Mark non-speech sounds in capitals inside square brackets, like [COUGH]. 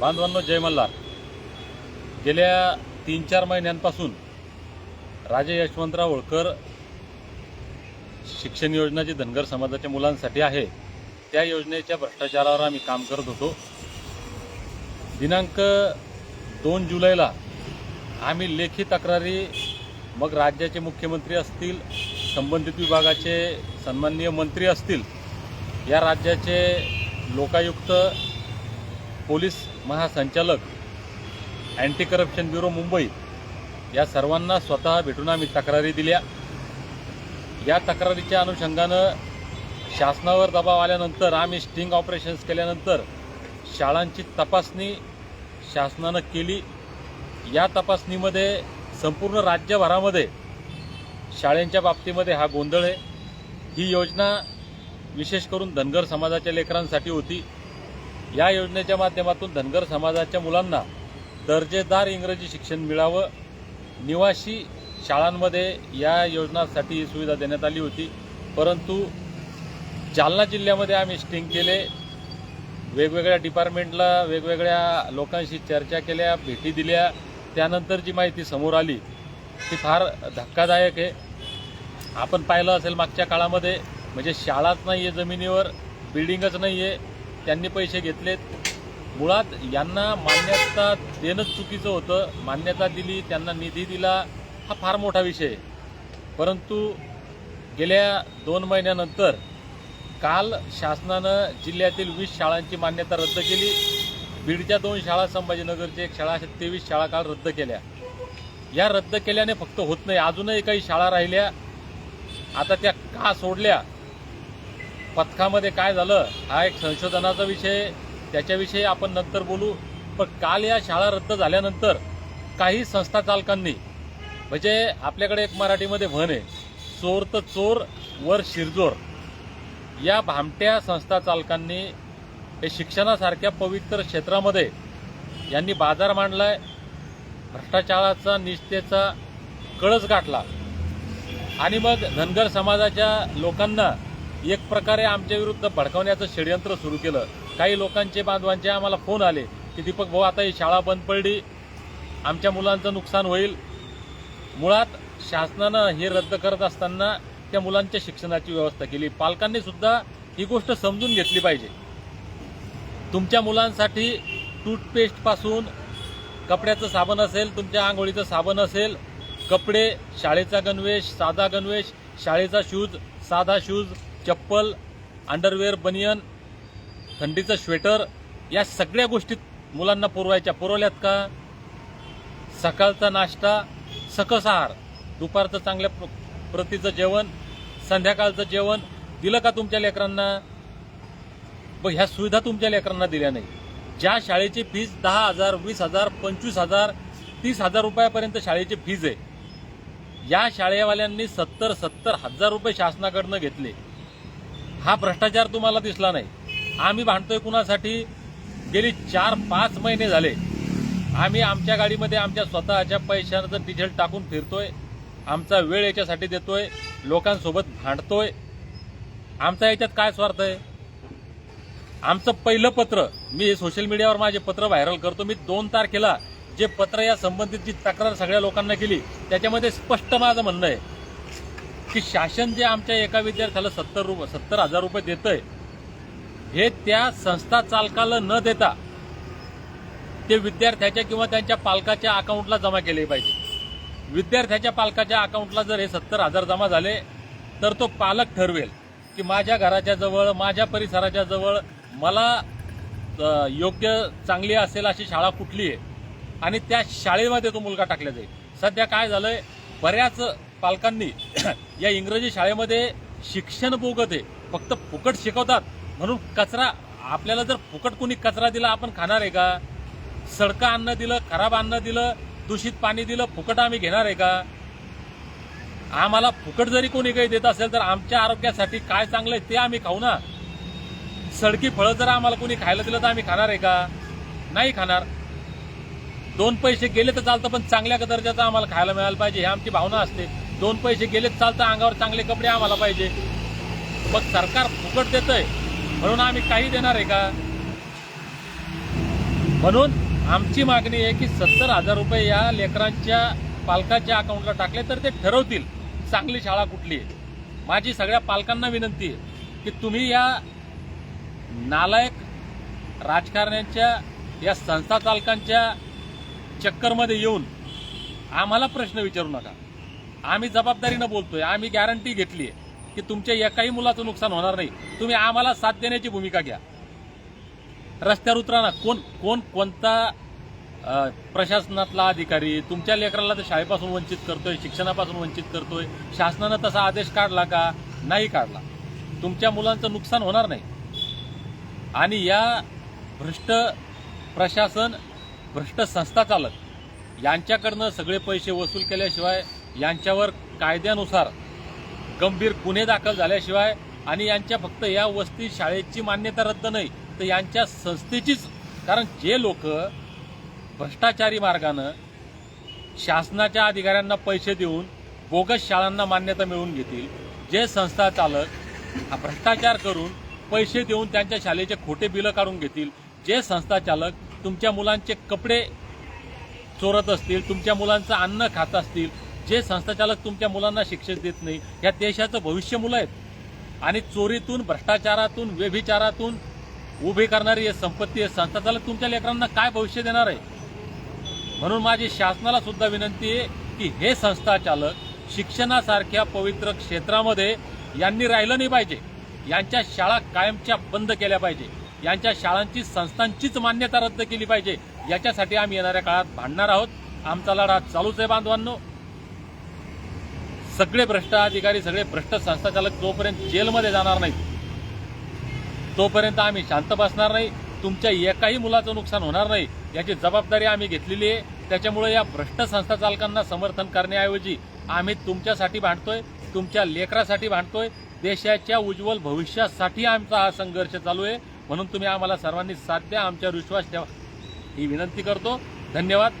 बांधवांनो जय मल्हार. गेल्या तीन चार महिन्यांपासून राजे यशवंतराव होळकर शिक्षण योजना जी धनगर समाजाच्या मुलांसाठी आहे. त्या योजनेच्या भ्रष्टाचारावर आम्ही काम करत होतो. दिनांक दोन जुलैला आम्ही लेखी तक्रारी मग राज्याचे मुख्यमंत्री असतील संबंधित विभागाचे सन्माननीय मंत्री असतील या राज्याचे लोकायुक्त पोलीस महासंचालक अँटी करप्शन ब्युरो मुंबई या सर्वांना स्वतः भेटून आम्ही तक्रारी दिल्या. या तक्रारीच्या अनुषंगानं शासनावर दबाव आल्यानंतर आम्ही स्टिंग ऑपरेशन्स केल्यानंतर शाळांची तपासणी शासनानं केली. या तपासणीमध्ये संपूर्ण राज्यभरामध्ये शाळेंच्या बाबतीमध्ये हा गोंधळ आहे. ही योजना विशेष करून धनगर समाजाच्या लेकरांसाठी होती. या योजनेच्या माध्यमातून धनगर समाजाच्या मुलांना दर्जेदार इंग्रजी शिक्षण मिळावं. निवासी शाळांमध्ये या योजनासाठी ही सुविधा देण्यात आली होती. परंतु जालना जिल्ह्यामध्ये आम्ही स्टिंग केले. वेगवेगळ्या डिपार्टमेंटला वेगवेगळ्या लोकांशी चर्चा केल्या भेटी दिल्या. त्यानंतर जी माहिती समोर आली ती फार धक्कादायक आहे. आपण पाहिलं असेल मागच्या काळामध्ये म्हणजे शाळाच नाही आहे जमिनीवर बिल्डिंगच नाही आहे त्यांनी पैसे घेतलेत. मुळात यांना मान्यता देणंच चुकीचं होतं. मान्यता दिली त्यांना निधी दिला हा फार मोठा विषय आहे. परंतु गेल्या दोन महिन्यानंतर काल शासनानं जिल्ह्यातील वीस शाळांची मान्यता रद्द केली. बीडच्या दोन शाळा संभाजीनगरची एक शाळा अशा तेवीस शाळा काल रद्द केल्या. या रद्द केल्याने फक्त होत नाही. अजूनही काही शाळा राहिल्या. आता त्या का सोडल्या? पथकामध्ये काय झालं हा एक संशोधनाचा विषय त्याच्याविषयी आपण नंतर बोलू. पण काल या शाळा रद्द झाल्यानंतर काही संस्था चालकांनी म्हणजे आपल्याकडे एक मराठीमध्ये म्हण आहे चोर तर चोर वर शिरजोर. या भामट्या संस्था चालकांनी हे शिक्षणासारख्या पवित्र क्षेत्रामध्ये यांनी बाजार मांडलाय भ्रष्टाचाराचा निष्ठेचा कळस गाठला. आणि मग धनगर समाजाच्या लोकांना एक प्रकारे आमच्या विरुद्ध भडकवण्याचं षडयंत्र सुरू केलं. काही लोकांचे बांधवांचे आम्हाला फोन आले की दीपक भाऊ आता ही शाळा बंद पडली. आमच्या मुलांचं नुकसान होईल. मुळात शासनानं हे रद्द करत असताना त्या मुलांच्या शिक्षणाची व्यवस्था केली. पालकांनी सुद्धा ही गोष्ट समजून घेतली पाहिजे. तुमच्या मुलांसाठी टूथपेस्टपासून कपड्याचं साबण असेल तुमच्या आंघोळीचं साबण असेल कपडे शाळेचा गणवेश साधा गणवेश शाळेचा शूज साधा शूज चप्पल अंडरवेअर बनियन थंडीचं स्वेटर या सगळ्या गोष्टी मुलांना पुरवायच्या. पुरवल्यात का? सकाळचा नाश्ता सकस आहार दुपारचं चांगल्या प्र- प्रतीचं जेवण संध्याकाळचं जेवण. दिलं का तुमच्या लेकरांना? व ह्या सुविधा तुमच्या लेकरांना दिल्या नाही. ज्या शाळेची फीज दहा हजार वीस हजार पंचवीस हजार तीस हजार रुपयापर्यंत शाळेची फीज आहे. या शाळेवाल्यांनी सत्तर सत्तर हजार रुपये शासनाकडनं घेतले. हा भ्रष्टाचार तुम्हाला दिसला नाही. आम्ही भांडतोय कुणासाठी? गेली चार पाच महिने झाले. आम्ही आमच्या गाडीमध्ये आमच्या स्वतःच्या पैशांचं डिझेल टाकून फिरतोय. आमचा वेळ याच्यासाठी देतोय. लोकांसोबत भांडतोय. आमचा याच्यात काय स्वार्थ आहे? आमचं पहिलं पत्र मी हे सोशल मीडियावर माझे पत्र व्हायरल करतो. मी दोन तारखेला जे पत्र या संबंधित जी तक्रार सगळ्या लोकांना केली त्याच्यामध्ये स्पष्ट माझं म्हणणं आहे. की शासन जे आमच्या एका विद्यार्थ्याला सत्तर रुपये सत्तर हजार रुपये देतंय हे त्या संस्था चालकाला न देता ते विद्यार्थ्याच्या किंवा त्यांच्या पालकाच्या अकाउंटला जमा केले पाहिजे. विद्यार्थ्याच्या पालकाच्या अकाउंटला जर हे सत्तर हजार जमा झाले तर तो पालक ठरवेल की माझ्या घराच्या जवळ माझ्या परिसराच्या जवळ मला योग्य चांगली असेल अशी शाळा कुठली आहे? आणि त्या शाळेमध्ये तो मुलगा टाकला जाईल. सध्या काय झालंय? बऱ्याच पालकांनी [COUGHS] या इंग्रजी शाळेमध्ये शिक्षण बोगत आहे. फक्त फुकट शिकवतात. म्हणून कचरा आपल्याला जर फुकट कोणी कचरा दिला आपण खाणार आहे का? सडकं अन्न दिलं खराब अन्न दिलं दूषित पाणी दिलं फुकट आम्ही घेणार आहे का? आम्हाला फुकट जरी कोणी काही देत असेल तर आमच्या आरोग्यासाठी काय चांगलं आहे ते आम्ही खाऊ ना. सडकी फळं जर आम्हाला कोणी खायला दिलं तर आम्ही खाणार आहे का? नाही खाणार. दोन पैसे गेले तर चालतं पण चांगल्या दर्जाचं आम्हाला खायला मिळायला पाहिजे ही आमची भावना असते. दोन पैसे गेलेच चालतं अंगावर चांगले कपडे आम्हाला पाहिजे. मग सरकार फुकट देतंय. म्हणून आम्ही काही देणार आहे का? म्हणून आमची मागणी आहे की सत्तर हजार रुपये या लेकरांच्या पालकाच्या अकाउंटला टाकले तर ते ठरवतील चांगली शाळा कुठली आहे. माझी सगळ्या पालकांना विनंती आहे की तुम्ही या नालायक राजकारण्यांच्या या संस्था चालकांच्या चक्करमध्ये येऊन आम्हाला प्रश्न विचारू नका. आम्ही जबाबदारीनं बोलतोय आम्ही गॅरंटी घेतली आहे की तुमच्या एकाही मुलाचं नुकसान होणार नाही. तुम्ही आम्हाला साथ देण्याची भूमिका घ्या. रस्त्यावर उतरा ना कोण कोण कोणता प्रशासनातला अधिकारी तुमच्या लेकराला तर शाळेपासून वंचित करतोय शिक्षणापासून वंचित करतोय शासनानं तसा आदेश काढला का? नाही काढला. तुमच्या मुलांचं नुकसान होणार नाही. आणि या भ्रष्ट प्रशासन भ्रष्ट संस्था चालक यांच्याकडनं सगळे पैसे वसूल केल्याशिवाय यांच्यावर कायद्यानुसार गंभीर गुन्हे दाखल झाल्याशिवाय आणि यांच्या फक्त या वस्ती शाळेची मान्यता रद्द नाही तर यांच्या संस्थेचीच. कारण जे लोक भ्रष्टाचारी मार्गानं शासनाच्या अधिकाऱ्यांना पैसे देऊन बोगस शाळांना मान्यता मिळवून घेतील जे संस्था चालक हा भ्रष्टाचार करून पैसे देऊन त्यांच्या शाळेचे खोटे बिलं काढून घेतील जे संस्था चालक तुमच्या मुलांचे कपडे चोरत असतील तुमच्या मुलांचं अन्न खात असतील जे संस्थाचालक तुमच्या मुलांना शिक्षण देत नाही या देशाचं भविष्य मुलं आहेत. आणि चोरीतून भ्रष्टाचारातून व्यभिचारातून उभी करणारी संपत्ती आहे. संस्थाचालक तुमच्या लेकरांना काय भविष्य देणार आहे? म्हणून माझी शासनाला सुद्धा विनंती आहे की हे संस्थाचालक शिक्षणासारख्या पवित्र क्षेत्रामध्ये यांनी राहिलं नाही पाहिजे. यांच्या शाळा कायमच्या बंद केल्या पाहिजे. यांच्या शाळांची संस्थांचीच मान्यता रद्द केली पाहिजे. याच्यासाठी आम्ही येणाऱ्या काळात भांडणार आहोत. आमचा लढा चालूच आहे बांधवांनो. सगळे भ्रष्ट अधिकारी सगळे भ्रष्ट संस्थाचालक जोपर्यंत जेलमध्ये जाणार नाहीत. तोपर्यंत आम्ही शांत बसणार नाही. तुमच्या एकाही मुलाचं नुकसान होणार नाही. याची जबाबदारी आम्ही घेतलेली आहे. त्याच्यामुळे या भ्रष्ट संस्थाचालकांना समर्थन करण्याऐवजी आम्ही तुमच्यासाठी भांडतोय तुमच्या लेकरासाठी भांडतोय. देशाच्या उज्ज्वल भविष्यासाठी आमचा हा संघर्ष चालू आहे. म्हणून तुम्ही आम्हाला सर्वांनी साथ द्या आमच्यावर विश्वास ठेवा. ही विनंती करतो. धन्यवाद.